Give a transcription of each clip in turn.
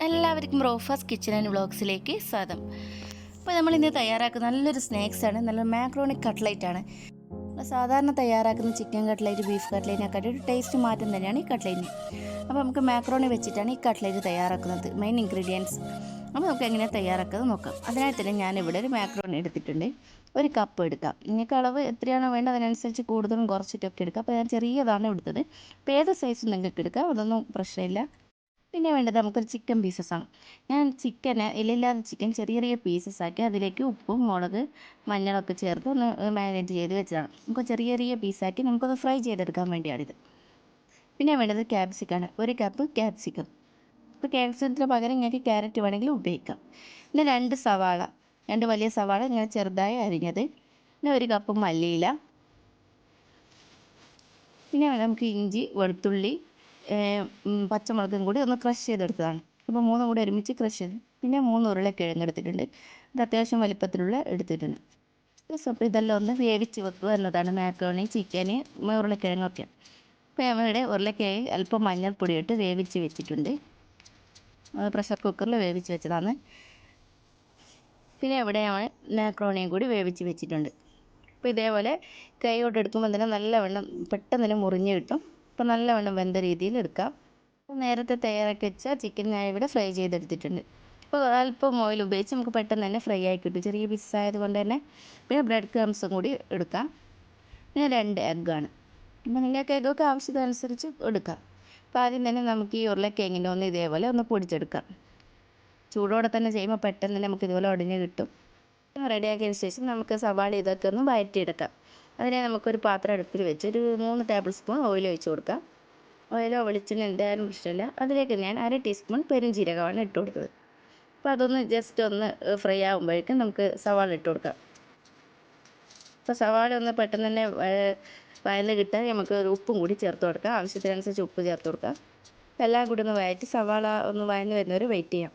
Kitchen and വ്ളോഗ്സിലേക്ക് സ്വാഗതം. അപ്പോൾ നമ്മൾ ഇന്ന് തയ്യാറാക്കുന്ന നല്ലൊരു സ്നാക്സ് ആണ് നല്ല മാക്രോണിക് കട്ട്ലൈറ്റ് ആണ് സാധാരണ തയ്യാറാക്കുന്ന ചിക്കൻ കട്ട്ലൈറ്റ് ബീഫ് കട്ട്ലൈറ്റിനെക്കാട്ടി ഒരു ടേസ്റ്റ് മാറ്റം തന്നെയാണ് ഈ കട്ട്ലൈറ്റിന്. അപ്പോൾ നമുക്ക് മാക്രോണി വെച്ചിട്ടാണ് ഈ കട്ട്ലൈറ്റ് തയ്യാറാക്കുന്നത് മെയിൻ ഇൻഗ്രീഡിയൻസ്. അപ്പോൾ നമുക്ക് എങ്ങനെ തയ്യാറാക്കുന്നത് നോക്കാം. അതിനായി തന്നെ ഞാനിവിടെ ഒരു മാക്രോണി എടുത്തിട്ടുണ്ട്. ഒരു കപ്പ് എടുക്കാം. നിങ്ങൾക്ക് അളവ് എത്രയാണോ വേണ്ടത് അതിനനുസരിച്ച് കൂടുതലും കുറച്ചിട്ടൊക്കെ എടുക്കാം. അപ്പോൾ ഞാൻ ചെറിയതാണ് എടുത്തത്. അപ്പോൾ ഏത് സൈസ് നിങ്ങൾക്ക് എടുക്കാം? അതൊന്നും പ്രശ്നമില്ല. പിന്നെ വേണ്ടത് നമുക്കൊരു ചിക്കൻ പീസസ് ആണ്. ഞാൻ ചിക്കന് എല്ലില്ലാത്ത ചിക്കൻ ചെറിയ ചെറിയ പീസസ് ആക്കി അതിലേക്ക് ഉപ്പും മുളക് മഞ്ഞളൊക്കെ ചേർത്ത് ഒന്ന് മാരിനേറ്റ് ചെയ്ത് വെച്ചതാണ്. നമുക്ക് ചെറിയ ചെറിയ പീസാക്കി നമുക്കൊന്ന് ഫ്രൈ ചെയ്തെടുക്കാൻ വേണ്ടിയാണിത്. പിന്നെ വേണ്ടത് ക്യാപ്സിക്കാണ് ഒരു കപ്പ് ക്യാപ്സിക്കം ഇപ്പോൾ ക്യാപ്സിക്കത്തിന് പകരം ഞങ്ങൾക്ക് ക്യാരറ്റ് വേണമെങ്കിൽ ഉപയോഗിക്കാം. പിന്നെ രണ്ട് സവാള. രണ്ട് വലിയ സവാള ഇങ്ങനെ ചെറുതായി അരിഞ്ഞത്. പിന്നെ ഒരു കപ്പ് മല്ലിയില. പിന്നെ നമുക്ക് ഇഞ്ചി വെളുത്തുള്ളി പച്ചമുളകും കൂടി ഒന്ന് ക്രഷ് ചെയ്തെടുത്തതാണ്. അപ്പോൾ മൂന്നും കൂടി ഒരുമിച്ച് ക്രഷ് ചെയ്ത് പിന്നെ മൂന്ന് ഉരുളക്കിഴങ്ങ് എടുത്തിട്ടുണ്ട് ഇത് അത്യാവശ്യം വലിപ്പത്തിലുള്ള എടുത്തിട്ടുണ്ട്. അപ്പോൾ ഇതെല്ലാം ഒന്ന് വേവിച്ച് വെക്കുക എന്നതാണ് മാക്രോണി ചിക്കന് ഉരുളക്കിഴങ്ങൊക്കെ. അപ്പോൾ ഞങ്ങളുടെ ഉരുളക്കിഴങ്ങ് അല്പം മഞ്ഞൾപ്പൊടി ഇട്ട് വേവിച്ച് വെച്ചിട്ടുണ്ട്. പ്രഷർ കുക്കറിൽ വേവിച്ച് വെച്ചതാണ്. പിന്നെ ഇവിടെ ഞങ്ങൾ മാക്രോണിയും കൂടി വേവിച്ച് വെച്ചിട്ടുണ്ട്. അപ്പോൾ ഇതേപോലെ കൈ കൊണ്ട് എടുക്കുമ്പോൾ തന്നെ നല്ല നല്ലവണ്ണം പെട്ടെന്ന് തന്നെ മുറിഞ്ഞ് കിട്ടും. അപ്പോൾ നല്ലവണ്ണം വെന്ത രീതിയിൽ എടുക്കാം. നേരത്തെ തയ്യാറാക്കി വെച്ച ചിക്കൻ ഞാൻ ഇവിടെ ഫ്രൈ ചെയ്തെടുത്തിട്ടുണ്ട്. ഇപ്പോൾ അല്പം ഓയിൽ ഉപയോഗിച്ച് നമുക്ക് പെട്ടെന്ന് തന്നെ ഫ്രൈ ആയി കിട്ടും. ചെറിയ പീസ് ആയതുകൊണ്ട് തന്നെ പിന്നെ ബ്രെഡ് ക്രംസും കൂടി എടുക്കാം. പിന്നെ രണ്ട് എഗ്ഗാണ് അപ്പം നിങ്ങൾക്ക് എഗ്ഗൊക്കെ ആവശ്യത്തിനനുസരിച്ച് എടുക്കാം. അപ്പോൾ ആദ്യം തന്നെ നമുക്ക് ഈ ഉരുളക്കിഴങ്ങിന്റെ ഒന്ന് ഇതേപോലെ ഒന്ന് പൊടിച്ചെടുക്കാം. ചൂടോടെ തന്നെ ചെയ്യുമ്പോൾ പെട്ടെന്ന് തന്നെ നമുക്ക് ഇതുപോലെ ഉടഞ്ഞ് കിട്ടും. റെഡിയാക്കിയതിന് ശേഷം നമുക്ക് സവാള ഇതൊക്കെ ഒന്ന് വഴറ്റിയെടുക്കാം അതിനെ നമുക്കൊരു പാത്രം അടുപ്പിൽ വെച്ച് ഒരു മൂന്ന് ടേബിൾ സ്പൂൺ ഓയിൽ ഒഴിച്ച് കൊടുക്കാം. ഓയിലോ വെളിച്ചെണ്ണ എന്തായാലും പ്രശ്നമില്ല. അതിലേക്ക് ഞാൻ അര ടീസ്പൂൺ പെരുംജീരകമാണ് ഇട്ട് കൊടുത്തത്. അപ്പോൾ അതൊന്ന് ജസ്റ്റ് ഒന്ന് ഫ്രൈ ആകുമ്പോഴേക്കും നമുക്ക് സവാള ഇട്ട് കൊടുക്കാം. അപ്പോൾ സവാള ഒന്ന് പെട്ടെന്ന് തന്നെ വഴന്ന് കിട്ടാൻ നമുക്ക് ഉപ്പും കൂടി ചേർത്ത് കൊടുക്കാം. ആവശ്യത്തിനനുസരിച്ച് ഉപ്പ് ചേർത്ത് കൊടുക്കാം. എല്ലാം കൂടി ഒന്ന് വഴറ്റി സവാള ഒന്ന് വയന്ന് വരുന്നവരെ വെയിറ്റ് ചെയ്യാം.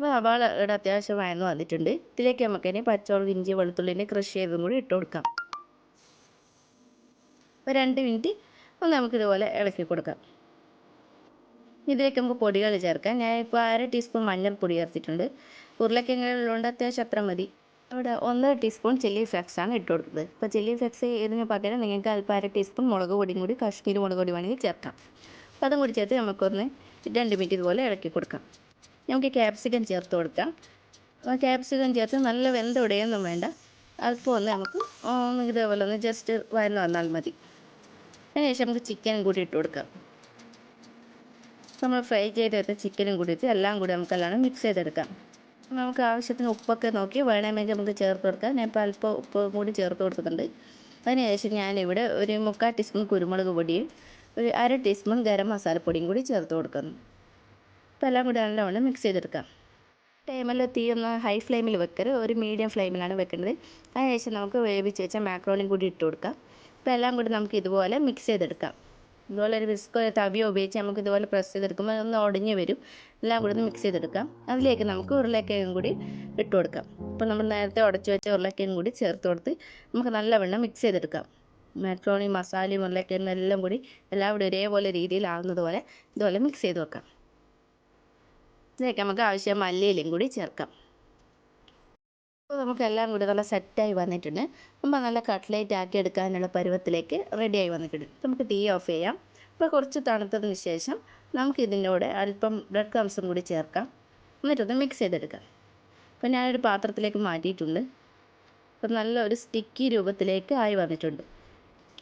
അപ്പോൾ സവാള ഇവിടെ അത്യാവശ്യം വഴന്ന് വന്നിട്ടുണ്ട്. ഇതിലേക്ക് നമുക്കിനി പച്ചമുളക് ഇഞ്ചി വെളുത്തുള്ളിന്റെ ക്രഷ് ചെയ്തും കൂടി ഇട്ട് കൊടുക്കാം. അപ്പോൾ രണ്ട് മിനിറ്റ് ഒന്ന് നമുക്ക് ഇതുപോലെ ഇളക്കി കൊടുക്കാം. ഇതിലേക്ക് നമുക്ക് പൊടികൾ ചേർക്കാം. ഞാൻ ഇപ്പോൾ അര ടീസ്പൂൺ മഞ്ഞൾപ്പൊടി ചേർത്തിട്ടുണ്ട്. ഉരുളക്കിഴങ്ങുകളുണ്ട് അത്യാവശ്യം അത്ര മതി. ഇവിടെ ഒന്നര ടീസ്പൂൺ ചില്ലി ഫ്ലെക്സ് ആണ് ഇട്ട് കൊടുത്തത്. ഇപ്പോൾ ചില്ലി ഫ്ലെക്സ് ഇതിന് പകരം നിങ്ങൾക്ക് അല്പം അര ടീസ്പൂൺ മുളക് പൊടിയും കൂടി കാശ്മീരി മുളക് പൊടി വേണമെങ്കിൽ ചേർക്കാം. അപ്പോൾ അതും കൂടി ചേർത്ത് നമുക്കൊന്ന് രണ്ട് മിനിറ്റ് ഇതുപോലെ ഇളക്കി കൊടുക്കാം. നമുക്ക് ക്യാപ്സിക്കം ചേർത്ത് കൊടുക്കാം. അപ്പോൾ ക്യാപ്സിക്കം ചേർത്ത് നല്ല വെന്ത ഉടയൊന്നും വേണ്ട. അല്പം ഒന്ന് നമുക്ക് ഒന്ന് ഇതേപോലെ ഒന്ന് ജസ്റ്റ് വഴന്ന് വന്നാൽ മതി. അതിനുശേഷം നമുക്ക് ചിക്കനും കൂടി ഇട്ട് കൊടുക്കാം. നമ്മൾ ഫ്രൈ ചെയ്ത് വെച്ച ചിക്കനും കൂടി ഇട്ട് എല്ലാം കൂടി നമുക്ക് എല്ലാം മിക്സ് ചെയ്തെടുക്കാം. നമുക്ക് ആവശ്യത്തിന് ഉപ്പൊക്കെ നോക്കി വേണമെങ്കിൽ നമുക്ക് ചേർത്ത് കൊടുക്കാം. ഞാൻ ഇപ്പോൾ അല്പം ഉപ്പ് കൂടി ചേർത്ത് കൊടുത്തിട്ടുണ്ട്. അതിനുശേഷം ഞാനിവിടെ ഒരു മുക്കാൽ ടീസ്പൂൺ കുരുമുളക് പൊടിയും ഒരു അര ടീസ്പൂൺ ഗരം മസാലപ്പൊടിയും കൂടി ചേർത്ത് കൊടുക്കുന്നു. അപ്പോൾ എല്ലാം കൂടി നല്ലവണ്ണം മിക്സ് ചെയ്തെടുക്കാം. ടൈമിൽ തീ ഒന്ന് ഹൈ ഫ്ലെയിമിൽ വെക്കരുത് ഒരു മീഡിയം ഫ്ലെയിമിലാണ് വെക്കേണ്ടത് അതിനുശേഷം നമുക്ക് വേവിച്ച് വെച്ച മാക്രോണിയും കൂടി ഇട്ട് കൊടുക്കാം. അപ്പോൾ എല്ലാം കൂടി നമുക്ക് ഇതുപോലെ മിക്സ് ചെയ്തെടുക്കാം. ഇതുപോലെ ഒരു വിസ്കോ തവിയോ ഉപയോഗിച്ച് നമുക്ക് ഇതുപോലെ പ്രസ് ചെയ്തെടുക്കുമ്പോൾ ഒന്ന് ഒടിഞ്ഞ് വരും. എല്ലാം കൂടി ഒന്ന് മിക്സ് ചെയ്തെടുക്കാം. അതിലേക്ക് നമുക്ക് ഉരുളക്കിഴങ്ങും കൂടി ഇട്ട് കൊടുക്കാം. അപ്പോൾ നമ്മൾ നേരത്തെ ഉടച്ച് വെച്ച ഉരുളക്കിഴങ്ങും കൂടി ചേർത്ത് കൊടുത്ത് നമുക്ക് നല്ലവണ്ണം മിക്സ് ചെയ്തെടുക്കാം. മാക്രോണി മസാലയും ഉരുളക്കിഴങ്ങും എല്ലാം കൂടി എല്ലാം കൂടി ഒരേപോലെ രീതിയിലാവുന്നത് പോലെ ഇതുപോലെ മിക്സ് ചെയ്ത് വെക്കാം. ഇതിലേക്ക് നമുക്ക് ആവശ്യം മല്ലിയിലും കൂടി ചേർക്കാം. അപ്പോൾ നമുക്ക് എല്ലാം കൂടി നല്ല സെറ്റായി വന്നിട്ടുണ്ട്. നമ്മൾ നല്ല കട്ട്ലേറ്റ് ആക്കി എടുക്കാനുള്ള പരുവത്തിലേക്ക് റെഡിയായി വന്നിട്ടുണ്ട്. നമുക്ക് തീ ഓഫ് ചെയ്യാം. അപ്പോൾ കുറച്ച് തണുത്തതിന് ശേഷം നമുക്ക് ഇതിന്റെ അല്പം ബ്രെഡ് ക്രംസും കൂടി ചേർക്കാം. എന്നിട്ടൊന്ന് മിക്സ് ചെയ്തെടുക്കാം. അപ്പോൾ ഞാനൊരു പാത്രത്തിലേക്ക് മാറ്റിയിട്ടുണ്ട്. അപ്പം നല്ല ഒരു സ്റ്റിക്കി രൂപത്തിലേക്ക് ആയി വന്നിട്ടുണ്ട്.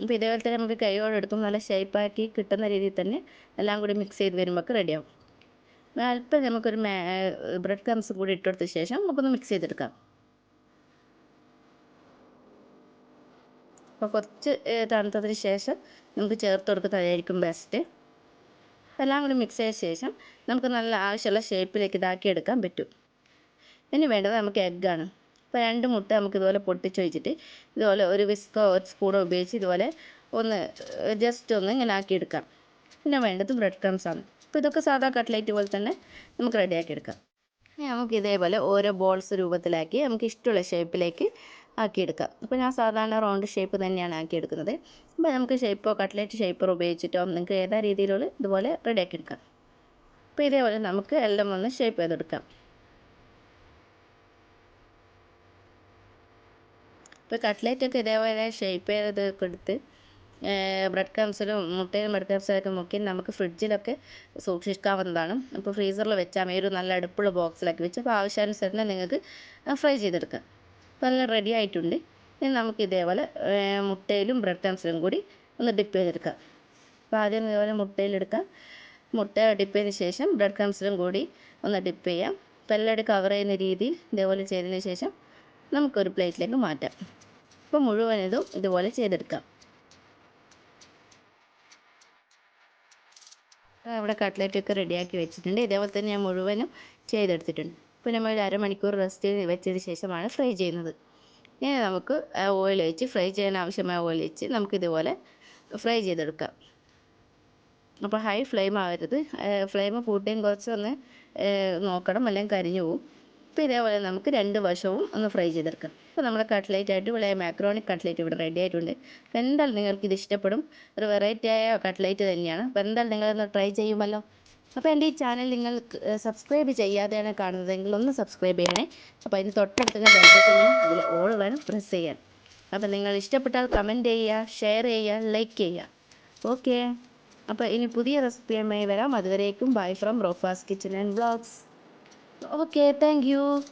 അപ്പോൾ ഇതേപോലെ തന്നെ നമുക്ക് കൈയോടെ എടുക്കും നല്ല ഷേപ്പാക്കി കിട്ടുന്ന രീതിയിൽ തന്നെ എല്ലാം കൂടി മിക്സ് ചെയ്ത് വരുമ്പോൾ റെഡിയാവും അല്പം നമുക്കൊരു ബ്രെഡ് ക്രംസും കൂടി ഇട്ടെടുത്ത ശേഷം നമുക്കൊന്ന് മിക്സ് ചെയ്തെടുക്കാം. അപ്പോൾ കുറച്ച് തണുത്തതിന് ശേഷം നമുക്ക് ചേർത്ത് കൊടുക്കുന്നതായിരിക്കും ബെസ്റ്റ് എല്ലാം കൂടി മിക്സ് ചെയ്ത ശേഷം നമുക്ക് നല്ല ആവശ്യമുള്ള ഷേപ്പിലേക്ക് ഇതാക്കി എടുക്കാൻ പറ്റും. ഇനി വേണ്ടത് നമുക്ക് എഗ്ഗാണ് അപ്പോൾ രണ്ട് മുട്ട നമുക്ക് ഇതുപോലെ പൊട്ടിച്ച് വെച്ചിട്ട് ഇതുപോലെ ഒരു വിസ്കോ ഒരു സ്പൂണോ ഉപയോഗിച്ച് ഇതുപോലെ ഒന്ന് ജസ്റ്റ് ഒന്ന് ഇങ്ങനെ ആക്കിയെടുക്കാം. പിന്നെ വേണ്ടത് ബ്രെഡ് ക്രംസ് ആണ്. അപ്പോൾ ഇതൊക്കെ സാധാ കട്ട്ലേറ്റ് പോലെ തന്നെ നമുക്ക് റെഡിയാക്കി എടുക്കാം. ഇനി നമുക്ക് ഇതേപോലെ ഓരോ ബോൾസ് രൂപത്തിലാക്കി നമുക്ക് ഇഷ്ടമുള്ള ഷേപ്പിലേക്ക് ആക്കിയെടുക്കാം അപ്പോൾ ഞാൻ സാധാരണ റൗണ്ട് ഷേപ്പ് തന്നെയാണ് ആക്കിയെടുക്കുന്നത് അപ്പോൾ നമുക്ക് ഷേപ്പോ കട്ട്ലേറ്റ് ഷേപ്പറോ ഉപയോഗിച്ചിട്ടോ നിങ്ങൾക്ക് ഏതാ രീതിയിലുള്ള ഇതുപോലെ റെഡിയാക്കി എടുക്കാം. അപ്പോൾ ഇതേപോലെ നമുക്ക് എല്ലാം ഒന്ന് ഷേപ്പ് ചെയ്തെടുക്കാം. ഇപ്പോൾ കട്ട്ലേറ്റൊക്കെ ഇതേപോലെ ഷേപ്പ് ചെയ്ത് എടുത്ത് ബ്രെഡ് ക്രംസിലും മുട്ടയും ബ്രെഡ് ക്രംസിലൊക്കെ മുക്കി നമുക്ക് ഫ്രിഡ്ജിലൊക്കെ സൂക്ഷിക്കാവുന്നതാണ്. അപ്പോൾ ഫ്രീസറിൽ വെച്ചാൽ മതി. ഒരു നല്ല അടുപ്പുള്ള ബോക്സിലൊക്കെ വെച്ച് അപ്പോൾ ആവശ്യാനുസരണം നിങ്ങൾക്ക് ഫ്രൈ ചെയ്തെടുക്കാം. അപ്പോൾ എല്ലാം റെഡി ആയിട്ടുണ്ട്. ഇനി നമുക്ക് ഇതേപോലെ മുട്ടയിലും ബ്രെഡ് ക്രംസിലും കൂടി ഒന്ന് ഡിപ്പ് ചെയ്തെടുക്കാം. അപ്പോൾ ആദ്യം ഇതേപോലെ മുട്ടയിലെടുക്കാം. മുട്ട ഡിപ്പ് ചെയ്തതിന് ശേഷം ബ്രെഡ് ക്രംസിലും കൂടി ഒന്ന് ഡിപ്പ് ചെയ്യാം. അപ്പോൾ എല്ലാവരും കവർ ചെയ്യുന്ന രീതിയിൽ ഇതേപോലെ ചെയ്തതിന് ശേഷം നമുക്കൊരു പ്ലേറ്റിലേക്ക് മാറ്റാം. അപ്പോൾ മുഴുവൻ ഇതും ഇതുപോലെ ചെയ്തെടുക്കാം. അവിടെ കട്ട്ലറ്റൊക്കെ റെഡിയാക്കി വെച്ചിട്ടുണ്ട്. ഇതേപോലെ തന്നെ ഞാൻ മുഴുവനും ചെയ്തെടുത്തിട്ടുണ്ട്. ഇപ്പോൾ നമ്മൾ ഒരു അരമണിക്കൂർ റെസ്റ്റ് വെച്ചതിന് ശേഷമാണ് ഫ്രൈ ചെയ്യുന്നത്. ഇനി നമുക്ക് ഓയിൽ ഒഴിച്ച് ഫ്രൈ ചെയ്യാൻ ആവശ്യമായ ഓയിൽ ഒഴിച്ച് നമുക്കിതുപോലെ ഫ്രൈ ചെയ്തെടുക്കാം. അപ്പോൾ ഹൈ ഫ്ലെയിം ആവരുത്. ഫ്ലെയിം കൂട്ടിയും കുറച്ചൊന്ന് നോക്കണം. അല്ലെങ്കിൽ കരിഞ്ഞു പോകും അപ്പോൾ ഇതേപോലെ നമുക്ക് രണ്ട് വശവും ഒന്ന് ഫ്രൈ ചെയ്തെടുക്കാം. അപ്പോൾ നമ്മുടെ കട്ട്ലേറ്റ് അടിപൊളിയായ മാക്രോണിക് കട്ട്ലേറ്റ് ഇവിടെ റെഡി ആയിട്ടുണ്ട്. അപ്പോൾ എന്തായാലും നിങ്ങൾക്ക് ഇത് ഇഷ്ടപ്പെടും. ഒരു വെറൈറ്റി ആയ കട്ട്ലേറ്റ് തന്നെയാണ്. അപ്പോൾ എന്തായാലും നിങ്ങളൊന്ന് ട്രൈ ചെയ്യുമല്ലോ. അപ്പോൾ എന്റെ ഈ ചാനൽ നിങ്ങൾ സബ്സ്ക്രൈബ് ചെയ്യാതെയാണ് കാണുന്നതെങ്കിൽ ഒന്ന് സബ്സ്ക്രൈബ് ചെയ്യണേ. അപ്പോൾ അതിന് തൊട്ടടുത്തുള്ള ബെൽബട്ടനും അതിൽ ഓൾ വേണം പ്രസ് ചെയ്യാൻ. അപ്പോൾ നിങ്ങൾ ഇഷ്ടപ്പെട്ടാൽ കമന്റ് ചെയ്യുക ഷെയർ ചെയ്യുക ലൈക്ക് ചെയ്യുക. ഓക്കെ അപ്പോൾ ഇനി പുതിയ റെസിപ്പിയുമായി വരാം. അതുവരേക്കും bye from Rofa's kitchen and vlogs Okay, thank you.